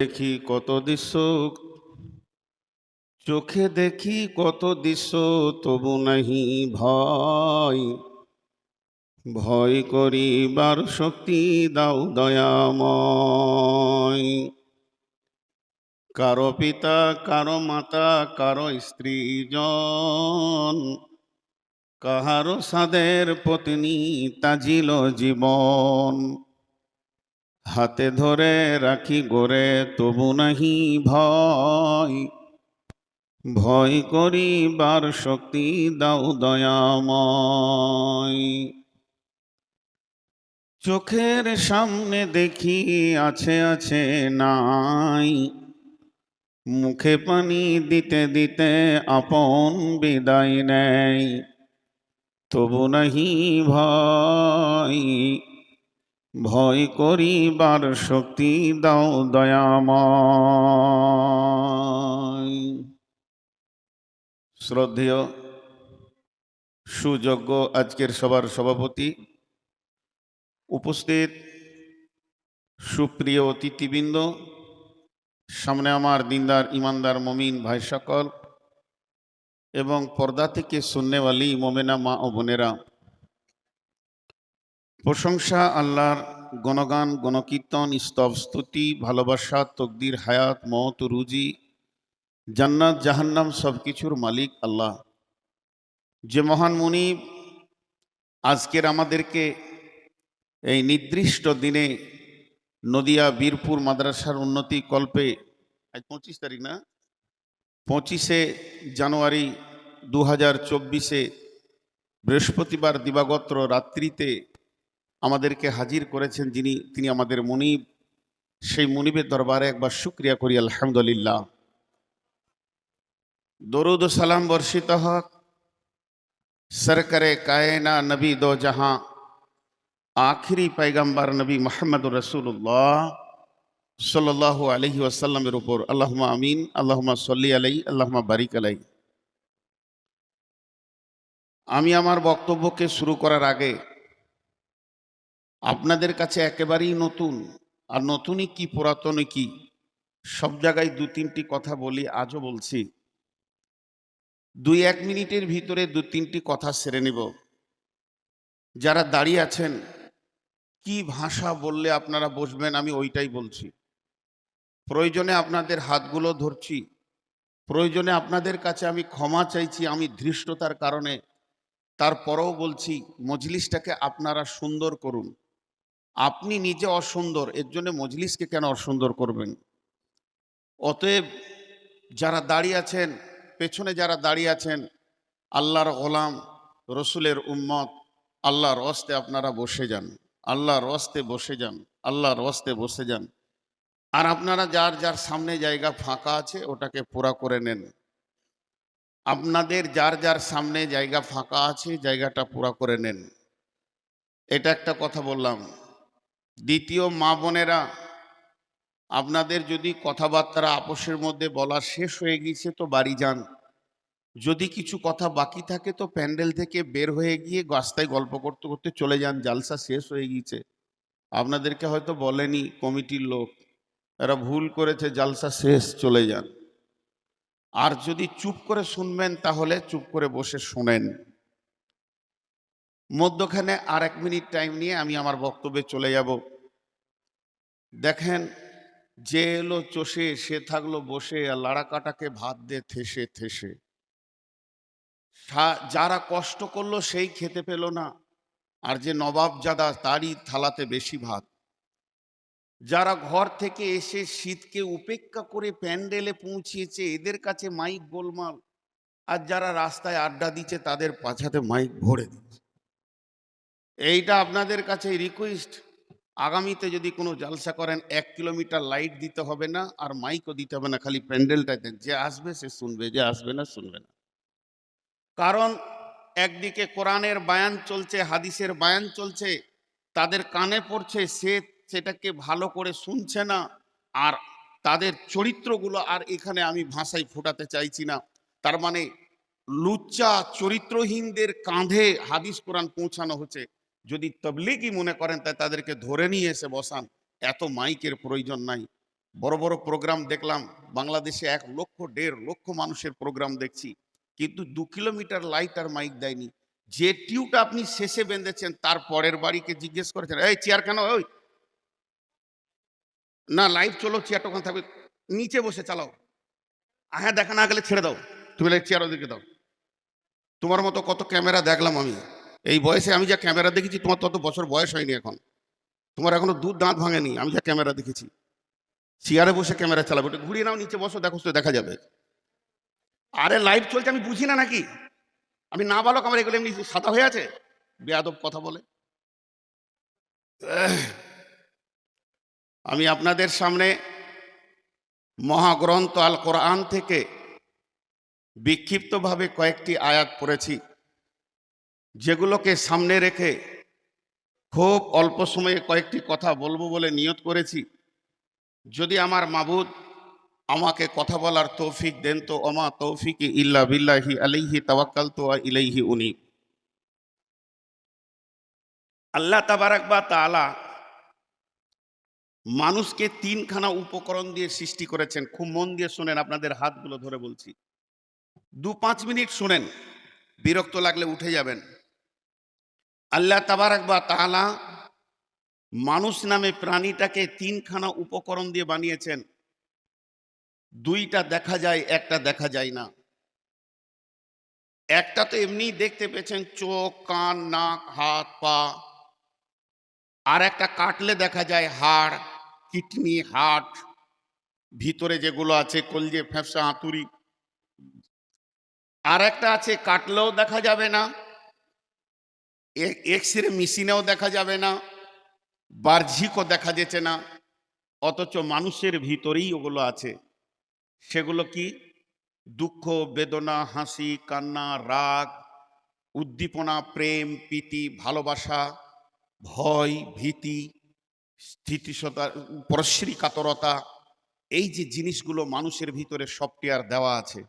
দেখি কত দৃশ্য চোখে দেখি কত দৃশ্য তবু নাহি ভয়। ভয় করিবার শক্তি দাও দয়াময়। কারও পিতা, কারও মাতা, কারও স্ত্রীজন, কাহারো সাদের পত্নী তাজিল জীবন। হাতে ধরে রাখি গোরে তবু নাহি ভয়। ভয় করিবার শক্তি দাও দয়াময়। চোখের সামনে দেখি আছে আছে নাই। মুখে পানি দিতে দিতে আপন বিদায় নেয় তবু নাহি ভয়। ভয় করিবার শক্তি দাও দয়াময় শ্রদ্ধেয়, সুযোগ্য আজকের সবার সভাপতি, উপস্থিত সুপ্রিয় অতিথিবৃন্দ, সামনে আমার দিনদার, ইমানদার, মমিন ভাই সকল এবং পর্দা থেকে সুন্নেওয়ালি মোমেনা মা ও বোনেরা প্রশংসা, আল্লাহর গণগান, গণকীর্তন, স্তব স্তুতি, ভালোবাসা, তকদির, হায়াত, মত, রুজি, জান্নাত, জাহান্নাম সব কিছুর মালিক আল্লাহ। যে মহান মুনিব আজকের আমাদেরকে এই নির্দিষ্ট দিনে নদিয়া, বীরপুর মাদ্রাসার উন্নতি কল্পে, আজ পঁচিশ তারিখ না? পঁচিশে জানুয়ারি দু হাজার চব্বিশে বৃহস্পতিবার দিবাগত রাত্রিতে আমাদেরকে হাজির করেছেন যিনি, তিনি আমাদের মনিব। সেই মনিবের দরবারে একবার শুক্রিয়া করি, আলহামদুলিল্লাহ। দরুদ সালাম বর্ষিত হক। সরকারে কায়না নবী দো জাহাঁ, আখিরি পাইগাম্বার নবী মোহাম্মদ রসুল্লাহ সাল্লাহ আলহি ওয়াসাল্লামের উপর। আল্লাহমা আমিন আল্লাহমা সল্লি আলাই আল্লাহমা বারিক আলাই আমি আমার বক্তব্যকে শুরু করার আগে আপনাদের কাছে একেবারেই নতুন। আর নতুনই কি, পুরাতনই কি? সব জায়গায় দু তিনটি কথা বলি, আজও বলছি। দুই এক মিনিটের ভিতরে দু তিনটি কথা সেরে নিব। যারা দাঁড়িয়ে আছেন, কি ভাষা বললে আপনারা বসবেন, আমি ওইটাই বলছি। প্রয়োজনে আপনাদের হাতগুলো ধরছি। প্রয়োজনে আপনাদের কাছে আমি ক্ষমা চাইছি, আমি ধৃষ্টতার কারণে। তারপরেও বলছি, মজলিসটাকে আপনারা সুন্দর করুন। আপনি নিজে অসুন্দর, এর জন্য মজলিসকে কেন অসুন্দর করবেন? অতএব যারা দাঁড়িয়ে আছেন, পেছনে যারা দাঁড়িয়ে আছেন, আল্লাহর গোলাম, রসুলের উম্মত, আল্লাহর অস্তে আপনারা বসে যান। আল্লাহর অস্তে বসে যান, আল্লাহর অস্তে বসে যান। আর আপনারা যার যার সামনে জায়গা ফাঁকা আছে, ওটাকে পুরা করে নেন। আপনাদের যার যার সামনে জায়গা ফাঁকা আছে, জায়গাটা পুরা করে নেন। এটা একটা কথা বললাম। দ্বিতীয় মা বোনেরা, আপনাদের যদি কথাবার্তা আপোষের মধ্যে বলা শেষ হয়ে গিয়েছে তো বাড়ি যান। যদি কিছু কথা বাকি থাকে তো প্যান্ডেল থেকে বের হয়ে গিয়ে গাছটায় গল্প করতে করতে চলে যান, জালসা শেষ হয়ে গিয়েছে। আপনাদেরকে হয়তো বলেনি কমিটির লোক, এরা ভুল করেছে, জালসা শেষ, চলে যান। আর যদি চুপ করে শুনবেন তাহলে চুপ করে বসে শোনেন। মধ্যখানে আর এক মিনিট টাইম নিয়ে আমি আমার বক্তব্যে চলে যাব। দেখেন, যে এলো চষে, সে থাকল বসে, আর লাড়া কাটাকে ভাত দিয়ে থেসে থেসে। যারা কষ্ট করল সেই খেতে পেল না, আর যে নবাবজাদা তারই থালাতে বেশি ভাত। যারা ঘর থেকে এসে শীতকে উপেক্ষা করে প্যান্ডেলে পৌঁছিয়েছে এদের কাছে মাইক গোলমাল, আর যারা রাস্তায় আড্ডা দিচ্ছে, তাদের পাছাতে মাইক ভরে দিচ্ছে। এইটা আপনাদের কাছে রিকোয়েস্ট আগামীতে যদি কোনো জালসা করেন, এক কিলোমিটার লাইট দিতে হবে না আর মাইকও দিতে হবে না, খালি প্যান্ডেলটাই দেন যে আসবে সে শুনবে, যে আসবে না শুনবে না। কারণ একদিকে কোরআনের বায়ান চলছে, হাদিসের বায়ান চলছে, তাদের কানে পড়ছে, সে সেটাকে ভালো করে শুনছে না, আর তাদের চরিত্রগুলো আর এখানে আমি ভাষায় ফোটাতে চাইছি না। তার মানে লুচ্চা চরিত্রহীনদের কাঁধে হাদিস কোরআন পৌঁছানো হচ্ছে। যদি তবলিগি মনে করেন তাই তাদেরকে ধরে নিয়ে এসে বসান। এত মাইকের প্রয়োজন নাই। বড় বড় প্রোগ্রাম দেখলাম, বাংলাদেশে এক লক্ষ, দেড় লক্ষ মানুষের প্রোগ্রাম দেখছি। কিন্তু দু কিলোমিটার লাইট আর মাইক দেয়নি। যে টিউটা আপনি শেষে বেঁধেছেন, তার পরের বাড়িকে জিজ্ঞেস করেছেন, এই চেয়ার কেন? ওই না লাইভ চলো, চেয়ারটা ওখানে থাকবে। নিচে বসে চালাও। হ্যাঁ দেখা না গেলে ছেড়ে দাও। তুমি চেয়ার ওদিকে দাও। তোমার মতো কত ক্যামেরা দেখলাম আমি। এই বয়সে আমি যা ক্যামেরা দেখেছি, তোমার তত বছর বয়স হয়নি এখন। তোমার এখনও দুধ দাঁত ভাঙেনি, আমি যা ক্যামেরা দেখেছি। চেয়ারে বসে ক্যামেরা চালাবে ওটা ঘুরিয়ে নাও, নিচে বসো, দেখো, তো দেখা যাবে। আরে লাইভ চলছে, আমি বুঝি না নাকি? আমি না বালক, আমার এগুলো এমনি সাদা হয়ে আছে? বেয়াদব কথা বলে। আমি আপনাদের সামনে মহাগ্রন্থ আল কোরআন থেকে বিক্ষিপ্তভাবে কয়েকটি আয়াত পড়েছি। যেগুলোকে সামনে রেখে খুব অল্প সময়ে কয়েকটি কথা বলব বলে নিয়ত করেছি। যদি আমার মাবুদ আমাকে কথা বলার তৌফিক দেন তো অমা তৌফিক ইল্লা বিল্লাহি আলাইহি তাওয়াক্কাল তো ইলাইহি উনি আল্লাহ তাবারাক বা তাআলা মানুষকে তিনখানা উপকরণ দিয়ে সৃষ্টি করেছেন। খুব মন দিয়ে শোনেন, আপনাদের হাতগুলো ধরে বলছি। দু পাঁচ মিনিট শুনেন, বিরক্ত লাগলে উঠে যাবেন। আল্লাহ তাবারাক বা তাআলা মানুষ নামে প্রাণীটাকে তিনখানা উপকরণ দিয়ে বানিয়েছেন। দুইটা দেখা যায়, একটা দেখা যায় না। একটা তো এমনি দেখতে পেয়েছেন, চোখ, কান, নাক, হাত, পা। আর একটা কাটলে দেখা যায় হাড়, কিডনি, হার্ট, ভিতরে যেগুলো আছে, কলজে ফ্যাপসা, হাতুড়ি। আর একটা আছে, কাটলেও দেখা যাবে না। এক্স রে মেশিনেও দেখা যাবে না, বাহ্যিকও দেখা যেছে না, অথচ মানুষের ভিতরেই ওগুলো আছে। সেগুলো কি? দুঃখ, বেদনা, হাসি, কান্না, রাগ, উদ্দীপনা, প্রেম, প্রীতি, ভালোবাসা, ভয়, ভীতি, স্থিতিশতা পরশ্রী কাতরতা এই যে জিনিসগুলো মানুষের ভিতরে সফটওয়্যার দেওয়া আছে।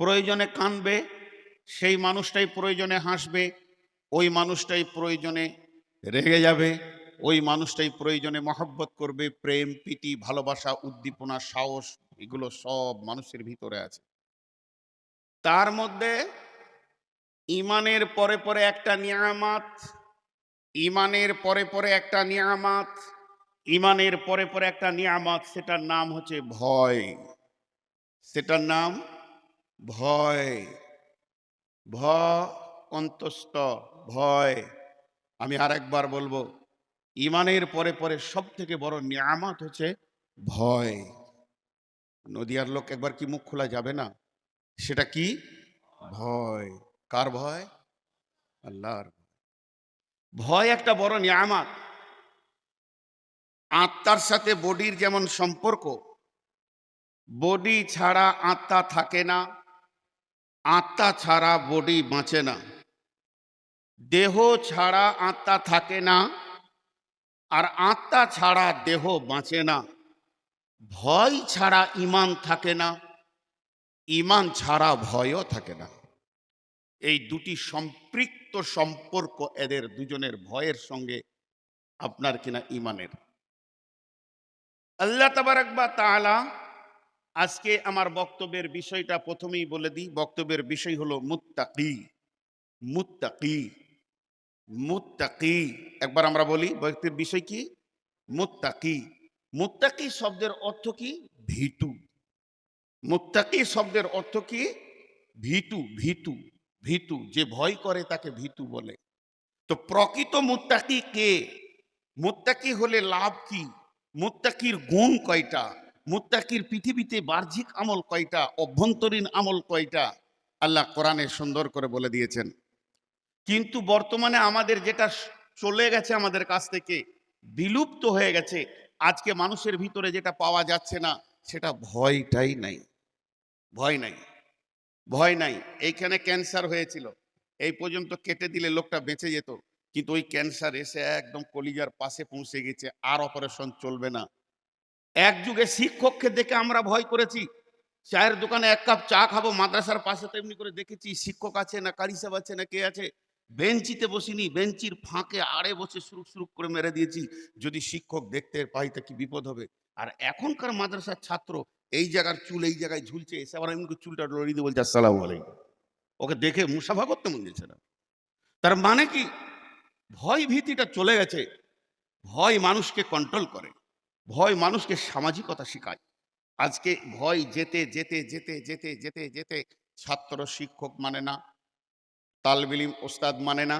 প্রয়োজনে কানবে, সেই মানুষটাই প্রয়োজনে হাসবে ওই মানুষটাই প্রয়োজনে রেগে যাবে, ওই মানুষটাই প্রয়োজনে মহব্বত করবে, প্রেম, প্রীতি, ভালোবাসা, উদ্দীপনা, সাহস, এগুলো সব মানুষের ভিতরে আছে। তার মধ্যে ইমানের পরে পরে একটা নিয়ামাত, ইমানের পরে পরে একটা নিয়ামাত, ইমানের পরে পরে একটা নিয়ামাত, সেটার নাম হচ্ছে ভয়। সেটার নাম ভয়। ভ অন্তস্থ ভয়। আমি আরেকবার বলব, ইমানের পরে পরে সব থেকে বড় নিয়ামত হচ্ছে ভয়। নদিয়ার লোক একবার কি মুখ খোলা যাবে না? সেটা কি? ভয়। কার ভয়? আল্লাহর। ভয় একটা বড় নিয়ামত। আত্মার সাথে বডির যেমন সম্পর্ক, বডি ছাড়া আত্মা থাকে না, আত্মা ছাড়া বডি বাঁচে না। দেহ ছাড়া আত্মা থাকে না, আর আত্মা ছাড়া দেহ বাঁচে না। ভয় ছাড়া ইমান থাকে না, ইমান ছাড়া ভয়ও থাকে না। এই দুটি সম্পৃক্ত সম্পর্ক এদের দুজনের ভয়ের সঙ্গে আপনার কিনা ইমানের। আল্লাহ তাবারাকবা তাআলা আজকে আমার বক্তব্যের বিষয়টা প্রথমেই বলে দিই। বক্তব্যের বিষয় হলো মুত্তাকি মুত্তাকি। মুত্তাকি। একবার আমরা বলি, ব্যক্তির বিষয় কি? মুত্তাকি। মুত্তাকি শব্দের অর্থ কি? ভীতু। মুত্তাকি শব্দের অর্থ কি? ভীতু ভীতু ভীতু। যে ভয় করে তাকে ভীতু বলে। তো প্রকৃত মুত্তাকি কে? মুত্তাকি হলে লাভ কি? মুত্তাকির গুণ কয়টা? মুত্তাকির পৃথিবীতে বাহ্যিক আমল কয়টা? অভ্যন্তরীণ আমল কয়টা? আল্লাহ কোরআনে সুন্দর করে বলে দিয়েছেন। কিন্তু বর্তমানে আমাদের যেটা চলে গেছে আমাদের কাছ থেকে, বিলুপ্ত হয়ে গেছে, আজকে মানুষের ভিতরে যেটা পাওয়া যাচ্ছে না, সেটা ভয়টাই নাই, ভয় নাই ভয় নাই। এইখানে ক্যান্সার হয়েছিল, এই পর্যন্ত কেটে দিলে লোকটা বেঁচে যেত, কিন্তু ওই ক্যান্সার এসে একদম কলিজার পাশে পৌঁছে গেছে, আর অপারেশন চলবে না। এক যুগে শিক্ষককে দেখে আমরা ভয় করেছি, চায়ের দোকানে এক কাপ চা খাব, মাদ্রাসার পাশে তো এমনি করে দেখেছি, শিক্ষক আছে না কারি সাহেব আছে না, কে আছে? বেঞ্চিতে বসিনি, বেঞ্চির ফাঁকে আড়ে বসে সুরুক সুরুক করে মেরে দিয়েছি। যদি শিক্ষক দেখতে পাই তা কি বিপদ হবে? আর এখনকার মাদ্রাসার ছাত্র এই জায়গার চুল এই জায়গায় ঝুলছে, এসে আবার করে চুলটা লড়িয়ে দিয়ে বলছে, আসসালামু আলাইকুম। ওকে দেখে মুসাফা করতে মন যাচ্ছে না। তার মানে কি? ভয় ভীতিটা চলে গেছে। ভয় মানুষকে কন্ট্রোল করে। ভয় মানুষকে সামাজিকতা শেখায়। আজকে ভয় যেতে যেতে যেতে যেতে যেতে যেতে ছাত্র শিক্ষক মানে না তালবিলিম ওস্তাদ মানে না।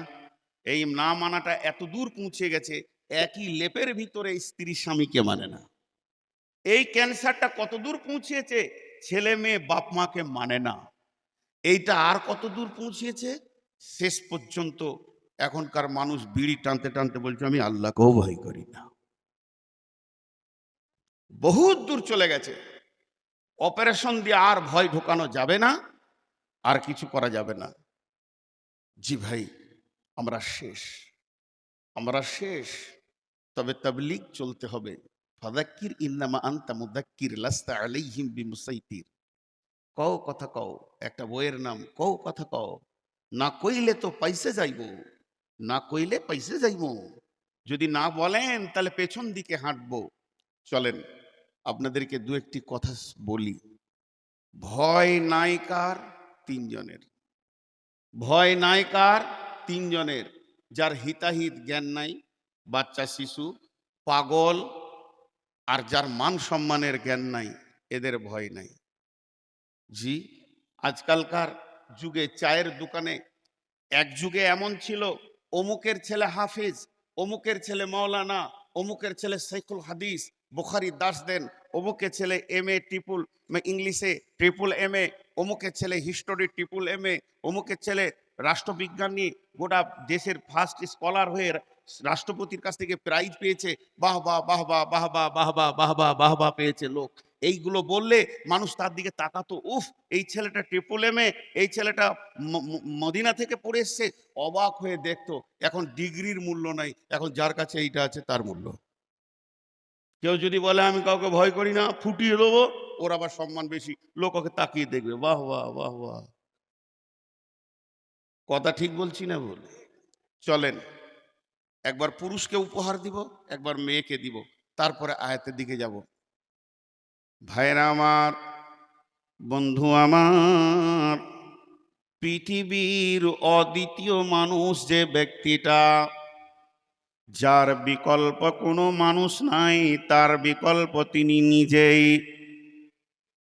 এই না মানাটা এত দূর পৌঁছে গেছে, একই লেপের ভিতরে স্ত্রী স্বামীকে মানে না। এই ক্যান্সারটা কত দূর পৌঁছেছে, ছেলে মেয়ে বাপ মাকে মানে না। এইটা আর কত দূর পৌঁছেছে, শেষ পর্যন্ত এখনকার মানুষ বিড়ি টানতে টানতে বলছে, আমি আল্লাহকেও ভয় করি না। বহুত দূর চলে গেছে। অপারেশন দিয়ে আর ভয় ঢোকানো যাবে না, আর কিছু করা যাবে না। জি ভাই, আমরা শেষ। আমরা শেষ। তবে তাবলিগ চলতে হবে। ফাদাক্কির ইন্নামা আনতা মুদাক্কির লাস্তা আলাইহিম বিমুসাইতির। কও কথা কও, একটা বইয়ের নাম কও কথা কও। না কইলে তো পাইসে যাইব। না কইলে পাইসে যাইব। যদি না বলেন তাহলে পেছন দিকে হাঁটবো। চলেন, আপনাদেরকে দু একটি কথা বলি। ভয় নায়িকার তিনজনের। ভয় নায়িকার তিনজনের, যার হিতাহিত জ্ঞান নাই, বাচ্চা, শিশু, পাগল, আর যার মান সম্মানের জ্ঞান নাই, এদের ভয় নাই। জি, আজকালকার যুগে চায়ের দোকানে এক যুগে এমন ছিল, অমুকের ছেলে হাফিজ, অমুকের ছেলে মাওলানা, অমুকের ছেলে সাইকুল হাদিস বুখারি দাস দেন অমুকের ছেলে এম এ ট্রিপুল ইংলিশে ট্রিপুল এম এ অমুকের ছেলে হিস্টোরি ট্রিপুল এম এ অমুকের ছেলে রাষ্ট্রবিজ্ঞান নিয়ে গোটা দেশের ফার্স্ট স্কলার হয়ে রাষ্ট্রপতির কাছ থেকে প্রাইজ পেয়েছে বাহ বাহ বাহ বাহ বাহ বাহ বাহ বাহ বাহ বাহ বাহ বাহ পেয়েছে লোক এইগুলো বললে মানুষ তার দিকে তাকাতো উফ এই ছেলেটা ট্রিপল এমে এই ছেলেটা মদিনা থেকে পড়ে এসছে অবাক হয়ে দেখতো এখন ডিগ্রির মূল্য নাই এখন যার কাছে এইটা আছে তার মূল্য কেউ যদি বলে, আমি কাউকে ভয় করি না, ফুটিয়ে দেবো, ওর আবার সম্মান বেশি। লোক ওকে তাকিয়ে দেখবে, বাহ বাহ বাহ বাহ। কথা ঠিক বলছি না বলে চলেন, একবার পুরুষকে উপহার দিব, একবার মেয়েকে দিব, তারপরে আয়াতের দিকে যাব। ভাইরা আমার, বন্ধু আমার, পৃথিবীর অদ্বিতীয় মানুষ যে ব্যক্তিটা যার বিকল্প কোনো মানুষ নাই, তার বিকল্প তিনি নিজেই।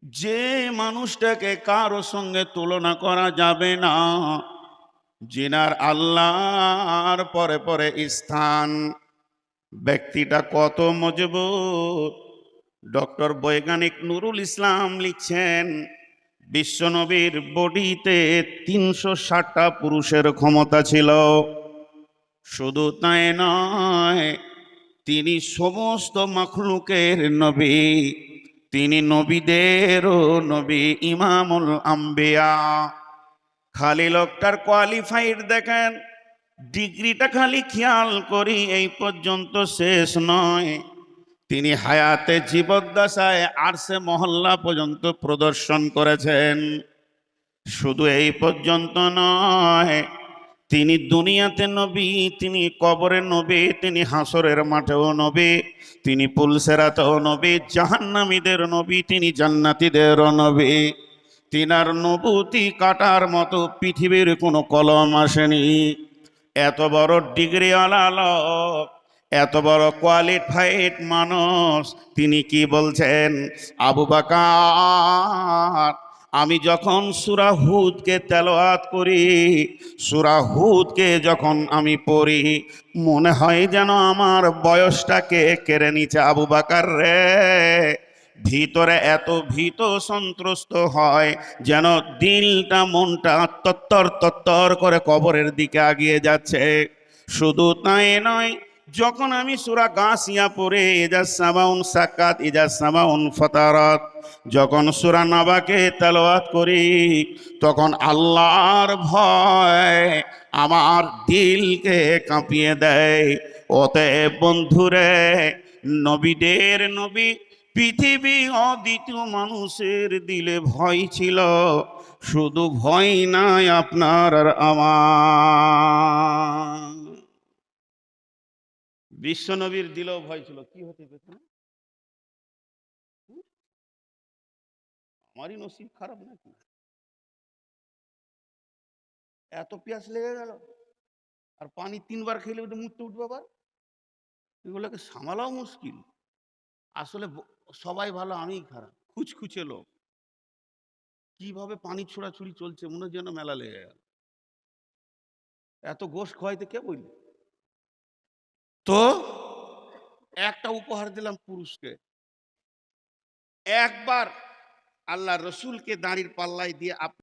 যে মানুষটাকে কারও সঙ্গে তুলনা করা যাবে না জিনার আল্লাহর পরে পরে স্থান। ব্যক্তিটা কত মজবুত। ডক্টর বৈজ্ঞানিক নুরুল ইসলাম লিখছেন, বিশ্বনবীর বডিতে তিনশো ষাটটা পুরুষের ক্ষমতা ছিল। শুধু তাই নয়, তিনি সমস্ত মখলুকের নবী, তিনি নবীদেরও নবী ইমামুল আম্বিয়া। খালি লোকটার কোয়ালিফাইড দেখেন, ডিগ্রিটা খালি খেয়াল করি এই পর্যন্ত শেষ নয়। তিনি হায়াতে জীবদ্দশায় আরসে মহল্লা পর্যন্ত প্রদর্শন করেছেন। শুধু এই পর্যন্ত নয় তিনি দুনিয়াতে নবী, তিনি কবরে নবী, তিনি হাসরের মাঠেও নবী, তিনি পুলসেরাতেও নবী, জাহান্নামীদের নবী, তিনি জান্নাতীদেরও নবী। তিনার নবুতি কাটার মতো পৃথিবীর কোনো কলম আসেনি। এত বড় ডিগ্রিওয়ালা লোক, এত বড় কোয়ালিফাইড মানুষ, তিনি কি বলছেন? আবু বাকার আমি যখন সুরা হুদকে তেলাওয়াত করি সুরাহুদকে যখন আমি পড়ি, মনে হয় যেন আমার বয়সটাকে কেড়ে নিচ্ছে আবু বাকার রে। ভিতরে এত ভীত সন্ত্রস্ত হয় যেন দিলটা মনটা তত্তর তত্তর করে কবরের দিকে আগিয়ে যাচ্ছে। শুধু তাই নয় যখন আমি সুরা গাছিয়া পড়ে এজাজ সামাউন সাকাত ইজাজ সামাউন ফতারত যখন সুরা নাবাকে তেলাওয়াত করি, তখন আল্লাহর ভয় আমার দিলকে কাঁপিয়ে দেয়। অতএব বন্ধুরে, নবীদের নবী পৃথিবী অদ্বিতীয় মানুষের দিলে ভয় ছিল। শুধু ভয় নাই আপনার আর আমার। বিশ্বনবীর দিলেও ভয় ছিল। কি হতে পেত আমারই নসিব খারাপ নাকি? এত পেঁয়াজ লেগে গেল। আর পানি তিনবার খেলে ওটা মুততে উঠবে আবার? এগুলোকে সামালাও মুশকিল। আসলে সবাই ভালো, আমিই খারাপ। খুচখুচে লোক। কীভাবে পানি ছোড়াছুড়ি চলছে, মনে যেন মেলা লেগে গেল। এত গোশ খোয়াইতে কে বলল? তো একটা উপহার দিলাম পুরুষকে। একবার আল্লাহ রসুলকে দাঁড়ির পাল্লায় দিয়ে